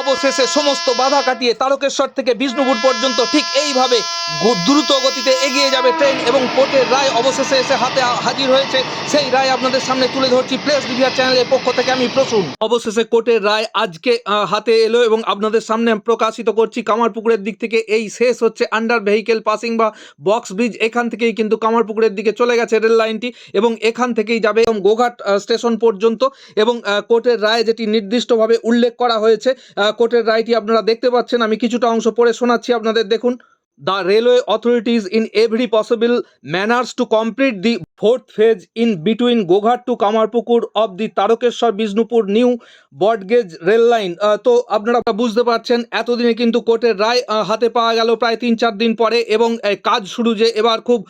অবশেষে সমস্ত বাধা কাটিয়ে তারকেশ্বর থেকে বিষ্ণুপুর পর্যন্ত ঠিক এইভাবে দ্রুত গতিতে এগিয়ে যাবে ট্রেন এবং কোর্টের রায় অবশেষে এসে হাতে হাজির হয়েছে। সেই রায় আপনাদের সামনে তুলে ধরছি প্লেস ডিভিআর চ্যানেলের পক্ষ থেকে আমি প্রসূন। অবশেষে কোর্টের রায় আজকে হাতে এলো এবং আপনাদের সামনে প্রকাশিত করছি। কামারপুকুরের দিক থেকে এই শেষ হচ্ছে আন্ডার ভেহিকেল পাসিং বা বক্স ব্রিজ এখান থেকেই কিন্তু কামারপুকুরের দিকে চলে গেছে রেল লাইনটি এবং এখান থেকেই যাবে এবং গোঘাট স্টেশন পর্যন্ত এবং কোর্টের রায় যেটি নির্দিষ্টভাবে উল্লেখ করা হয়েছে কোর্টের রায়টি আপনারা দেখতে পাচ্ছেন? আমি কিছুটা অংশ পড়ে শোনাচ্ছি আপনাদের, দেখুন। The railway authorities in every possible manners to complete the fourth phase in between Goghat to Kamarpukur of the Tarakeswar Bishnupur new broad rail line. তো আপনারা বুঝতে পারছেন, এতদিনে কিন্তু কোর্টের রায় হাতে পাওয়া গেল প্রায় তিন চার দিন পরে এবং কাজ শুরু যে এবার খুব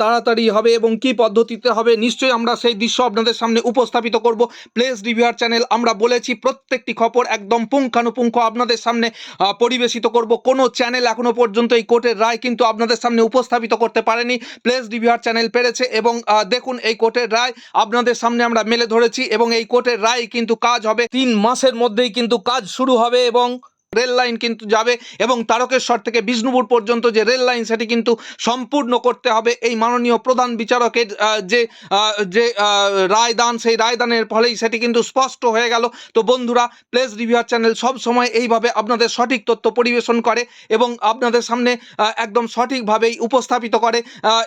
তাড়াতাড়ি হবে এবং কি পদ্ধতিতে হবে নিশ্চয়ই আমরা সেই দৃশ্য আপনাদের সামনে উপস্থাপিত করব। প্লেস রিভিউয়ার চ্যানেল আমরা বলেছি, প্রত্যেকটি খবর একদম পুঙ্খানুপুঙ্খ আপনাদের সামনে পরিবেশিত করব। কোনো চ্যানেল এখনও পর্যন্ত এই কোর্টের রায় কিন্তু আপনাদের সামনে উপস্থাপিত করতে পারেনি। প্লেস রিভিউয়ার চ্যানেল পেরেছে এবং দেখুন এই কোর্টের রায় আপনাদের সামনে আমরা মেলে ধরেছি এবং এই কোর্টের রায় কিন্তু কাজ হবে তিন মাসের মধ্যেই কিন্তু কাজ শুরু হবে এবং রেল লাইন কিন্তু যাবে এবং তারকেশ্বর থেকে বিষ্ণুপুর পর্যন্ত যে রেল লাইন, সেটি কিন্তু সম্পূর্ণ করতে হবে। এই মাননীয় প্রধান বিচারকের যে যে রায়দান, সেই রায়দানের ফলেই সেটি কিন্তু স্পষ্ট হয়ে গেল। তো বন্ধুরা, প্লেস রিভিউয়ার চ্যানেল সব সময় এইভাবে আপনাদের সঠিক তথ্য পরিবেশন করে এবং আপনাদের সামনে একদম সঠিকভাবেই উপস্থাপিত করে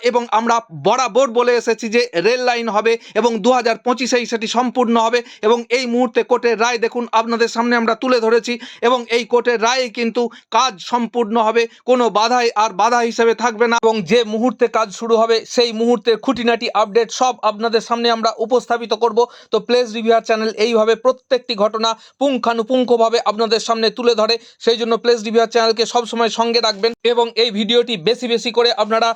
এবং আমরা বরাবর বলে এসেছি যে রেল লাইন হবে এবং দু হাজার পঁচিশেই সেটি সম্পূর্ণ হবে এবং এই মুহূর্তে কোর্টের রায় দেখুন, আপনাদের সামনে আমরা তুলে ধরেছি এবং এই কোর্টের রায়ে কিন্তু কাজ সম্পূর্ণ হবে। কোনো বাধাই আর বাধা হিসেবে থাকবে না এবং যে মুহূর্তে কাজ শুরু হবে, সেই মুহূর্তের খুঁটিনাটি আপডেট সব আপনাদের সামনে আমরা উপস্থাপিত করব। তো প্লেস রিভিউয়ার চ্যানেল এইভাবে প্রত্যেকটি ঘটনা পুঙ্খানুপুঙ্খভাবে আপনাদের সামনে তুলে ধরে। সেই জন্য প্লেস রিভিউয়ার চ্যানেলকে সবসময় সঙ্গে রাখবেন এবং এই ভিডিওটি বেশি বেশি করে আপনারা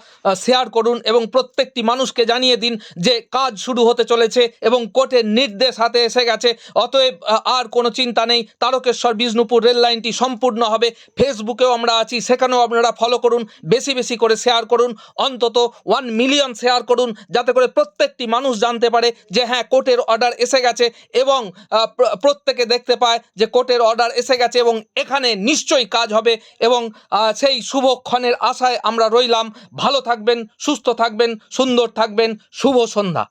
শেয়ার করুন এবং প্রত্যেকটি মানুষকে জানিয়ে দিন যে কাজ শুরু হতে চলেছে এবং কোর্টের নির্দেশ হাতে এসে গেছে। অতএব আর কোনো চিন্তা নেই। তারকেশ্বর, বিষ্ণুপুর রেল লাইনটি সম্পূর্ণ হবে। ফেসবুকেও আমরা আছি, সেখানেও আপনারা ফলো করুন, বেশি বেশি করে শেয়ার করুন, অন্তত ওয়ান মিলিয়ন শেয়ার করুন, যাতে করে প্রত্যেকটি মানুষ জানতে পারে যে হ্যাঁ কোর্টের অর্ডার এসে গেছে এবং প্রত্যেকে দেখতে পায় যে কোর্টের অর্ডার এসে গেছে এবং এখানে নিশ্চয়ই কাজ হবে এবং সেই শুভক্ষণের আশায় আমরা রইলাম। ভালো থাকবেন, সুস্থ থাকবেন, সুন্দর থাকবেন। শুভ সন্ধ্যা।